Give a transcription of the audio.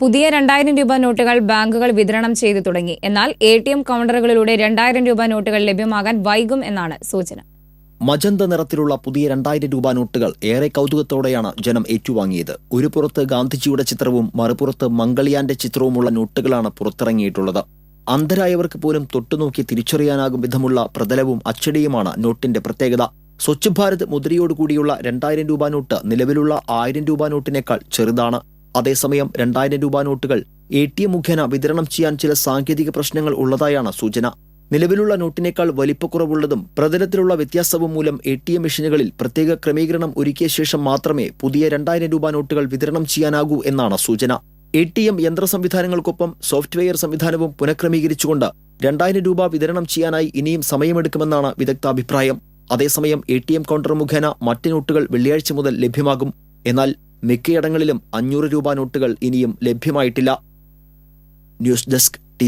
പുതിയ രണ്ടായിരം രൂപ നോട്ടുകൾ ബാങ്കുകൾ വിതരണം ചെയ്തു തുടങ്ങി. എന്നാൽ എ ടി എം കൗണ്ടറുകളിലൂടെ രണ്ടായിരം രൂപ നോട്ടുകൾ ലഭ്യമാകാൻ വൈകും എന്നാണ് സൂചന. മജന്ത നിറത്തിലുള്ള പുതിയ രണ്ടായിരം രൂപ നോട്ടുകൾ ഏറെ കൗതുകത്തോടെയാണ് ജനം ഏറ്റുവാങ്ങിയത്. ഒരു പുറത്ത് ഗാന്ധിജിയുടെ ചിത്രവും മറുപുറത്ത് മംഗളിയാന്റെ ചിത്രവുമുള്ള നോട്ടുകളാണ് പുറത്തിറങ്ങിയിട്ടുള്ളത്. അന്ധരായവർക്ക് പോലും തൊട്ടുനോക്കി തിരിച്ചറിയാനാകും വിധമുള്ള പ്രതലവും അച്ചടിയുമാണ് നോട്ടിന്റെ പ്രത്യേകത. സ്വച്ഛ് ഭാരത് മുദ്രയോടുകൂടിയുള്ള രണ്ടായിരം രൂപ നോട്ട് നിലവിലുള്ള ആയിരം രൂപ നോട്ടിനേക്കാൾ ചെറുതാണ്. അതേസമയം രണ്ടായിരം രൂപ നോട്ടുകൾ എ ടി എം മുഖേന വിതരണം ചെയ്യാൻ ചില സാങ്കേതിക പ്രശ്നങ്ങൾ ഉള്ളതായാണ് സൂചന. നിലവിലുള്ള നോട്ടിനേക്കാൾ വലിപ്പക്കുറവുള്ളതും പ്രതലത്തിലുള്ള വ്യത്യാസവും മൂലം എ ടി എം മെഷീനുകളിൽ പ്രത്യേക ക്രമീകരണം ഒരുക്കിയ ശേഷം മാത്രമേ പുതിയ രണ്ടായിരം രൂപ നോട്ടുകൾ വിതരണം ചെയ്യാനാകൂ എന്നാണ് സൂചന. എ ടി എം യന്ത്ര സംവിധാനങ്ങൾക്കൊപ്പം സോഫ്റ്റ്വെയർ സംവിധാനവും പുനഃക്രമീകരിച്ചുകൊണ്ട് രണ്ടായിരം രൂപ വിതരണം ചെയ്യാനായി ഇനിയും സമയമെടുക്കുമെന്നാണ് വിദഗ്ധ അഭിപ്രായം അതേസമയം എ ടി എം കൗണ്ടർ മുഖേന മറ്റ് നോട്ടുകൾ വെള്ളിയാഴ്ച മുതൽ ലഭ്യമാകും. എന്നാൽ മിക്കയിടങ്ങളിലും അഞ്ഞൂറ് രൂപ നോട്ടുകൾ ഇനിയും ലഭ്യമായിട്ടില്ല. News desk T